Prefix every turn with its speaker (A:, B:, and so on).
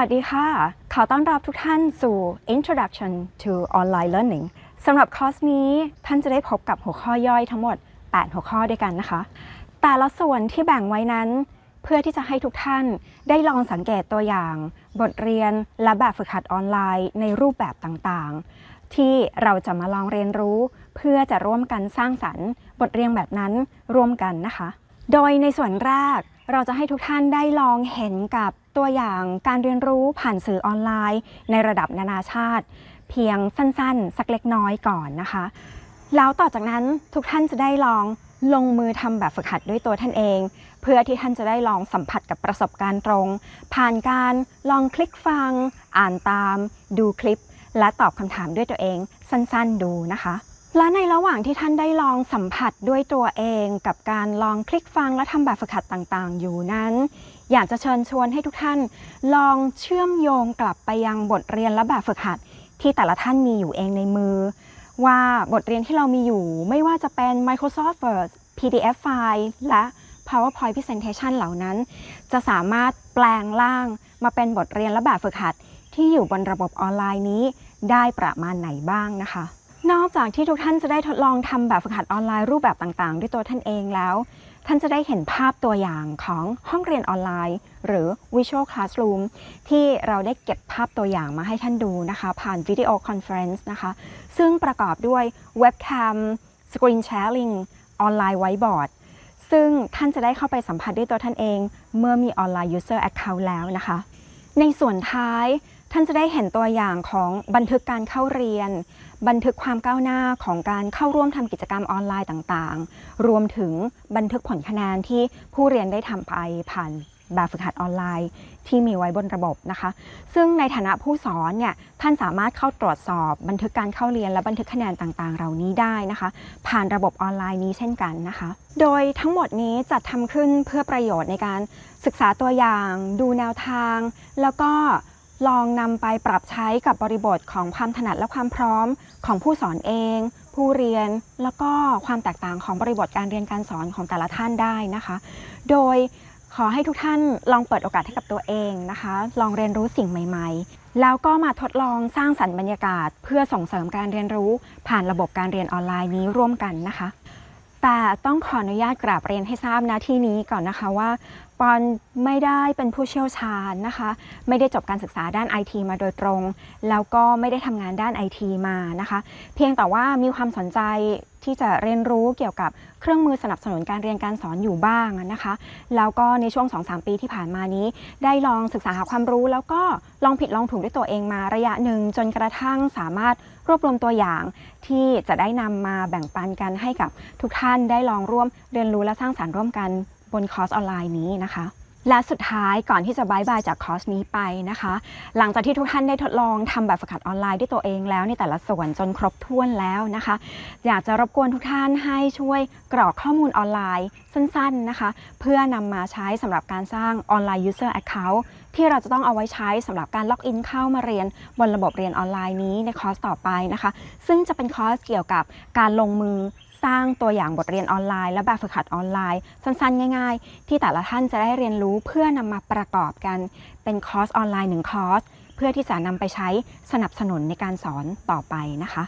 A: วัสดีค่ะ ขอต้อนรับทุกท่านสู่ Introduction to Online Learning สำหรับคอร์สนี้ท่านจะได้พบกับหัวข้อย่อยทั้งหมด 8 หัวข้อด้วยกันนะคะ แต่ละส่วนที่แบ่งไว้นั้น เพื่อที่จะให้ทุกท่านได้ลองสังเกตตัวอย่าง บทเรียน และแบบฝึกหัดออนไลน์ในรูปแบบต่างๆ ที่เราจะมาลองเรียนรู้ เพื่อจะร่วมกันสร้างสรรค์ บทเรียนแบบนั้นร่วมกันนะคะ โดยในส่วนแรกเราจะให้ทุกท่านได้ลองเห็นกับตัวอย่างการเรียนรู้ผ่านสื่อออนไลน์ ในระดับนานาชาติ เพียงสั้นๆ สักเล็กน้อยก่อนนะคะ แล้วต่อจากนั้นทุกท่านจะได้ลองลงมือทำแบบฝึกหัดด้วยตัวท่านเอง เพื่อที่ท่านจะได้ลองสัมผัสกับประสบการณ์ตรง ผ่านการลองคลิกฟัง อ่านตาม ดูคลิป และตอบคำถามด้วยตัวเองสั้นๆ ดูนะคะ และในระหว่างที่ท่านได้ลองสัมผัสด้วยตัวเองกับการลองคลิกฟังและทำแบบฝึกหัดต่างๆ อยู่นั้น อยากจะเชิญชวนให้ทุกท่าน ลองเชื่อมโยงกลับไปยังบทเรียนและแบบฝึกหัดที่แต่ละท่านมีอยู่เองในมือ ว่าบทเรียนที่เรามีอยู่ไม่ว่าจะเป็น Microsoft Word PDF ไฟล์และ PowerPoint Presentation เหล่านั้น จะสามารถแปลงร่างมาเป็นบทเรียนและแบบฝึกหัดที่อยู่บนระบบออนไลน์นี้ได้ประมาณไหนบ้างนะคะ นอกจากที่ทุกท่านจะได้ทดลองทำแบบฝึกหัดออนไลน์รูปแบบต่างๆ ด้วยตัวท่านเองแล้ว ท่านจะได้เห็นภาพตัวอย่างของห้องเรียนออนไลน์ หรือ Visual Classroom ที่เราได้เก็บภาพตัวอย่างมาให้ท่านดูนะคะ ผ่านวิดีโอคอนเฟรนซ์นะคะ ซึ่งประกอบด้วยเว็บแคม Screen Sharing ออนไลน์ไวบอร์ดซึ่งท่านจะได้เข้าไปสัมผัสด้วยตัวท่านเอง เมื่อมีออนไลน์ User Account แล้วนะคะ ในส่วนท้าย ท่านจะได้เห็นตัวอย่างของบันทึกการเข้าเรียน บันทึกความก้าวหน้าของการเข้าร่วมทำกิจกรรมออนไลน์ต่างๆ รวมถึงบันทึกผลคะแนนที่ผู้เรียนได้ทำไปผ่านแบบฝึกหัดออนไลน์ที่มีไว้บนระบบนะคะ ซึ่งในฐานะผู้สอนเนี่ยท่านสามารถเข้าตรวจสอบบันทึกการเข้าเรียนและบันทึกคะแนนต่างๆ เหล่านี้ได้นะคะ ผ่านระบบออนไลน์นี้เช่นกันนะคะ โดยทั้งหมดนี้จัดทำขึ้นเพื่อประโยชน์ในการศึกษาตัวอย่าง ดูแนวทาง แล้วก็ ลองนำไปปรับใช้กับบริบทของความถนัดและความพร้อมของผู้สอนเอง ผู้เรียนแล้วก็ความแตกต่างของบริบทการเรียนการสอนของแต่ละท่านได้นะคะ โดยขอให้ทุกท่านลองเปิดโอกาสให้กับตัวเองนะคะ ลองเรียนรู้สิ่งใหม่ๆ แล้วก็มาทดลองสร้างสรรค์บรรยากาศ เพื่อส่งเสริมการเรียนรู้ ผ่านระบบการเรียนออนไลน์นี้ร่วมกันนะคะ แต่ต้องขออนุญาตกราบเรียนให้ทราบนะที่นี้ก่อนนะคะว่าปอนไม่ได้เป็นผู้เชี่ยวชาญนะคะ ไม่ได้จบการศึกษาด้านไอทีมาโดยตรง แล้วก็ไม่ได้ทำงานด้านไอทีมานะคะ เพียงแต่ว่ามีความสนใจที่จะเรียนรู้เกี่ยวกับเครื่องมือสนับสนุนการเรียนการสอนอยู่บ้างนะคะ แล้วก็ในช่วง 2-3 ปีที่ผ่านมานี้ ได้ลองศึกษาหาความรู้ แล้วก็ลองผิดลองถูกด้วยตัวเองมาระยะหนึ่ง จนกระทั่งสามารถรวบรวมตัวอย่าง ที่จะได้นำมาแบ่งปันกันให้กับทุกท่านได้ลองร่วมเรียนรู้และสร้างสรรค์ร่วมกัน บนคอร์สออนไลน์นี้นะคะและสุดท้ายก่อนที่จะบายบายจากคอร์สนี้ไปนะคะ หลังจากที่ทุกท่านได้ทดลองทำแบบฝึกหัดออนไลน์ด้วยตัวเองแล้วในแต่ละส่วนจนครบถ้วนแล้วนะคะ อยากจะรบกวนทุกท่านให้ช่วยกรอกข้อมูลออนไลน์สั้นๆนะคะ เพื่อนำมาใช้สำหรับการสร้างออนไลน์ User Account ที่เราจะต้องเอาไว้ใช้สำหรับการล็อกอินเข้ามาเรียนบนระบบเรียนออนไลน์นี้ในคอร์สต่อไปนะคะ ซึ่งจะเป็นคอร์สเกี่ยวกับการลงมือ สร้างตัวอย่างบทเรียนออนไลน์ และแบบฝึกหัดออนไลน์ สั้นๆ ง่ายๆ ที่แต่ละท่านจะได้เรียนรู้เพื่อนำมาประกอบกันเป็นคอร์สออนไลน์หนึ่งคอร์ส เพื่อที่จะนำไปใช้สนับสนุนในการสอนต่อไปนะคะ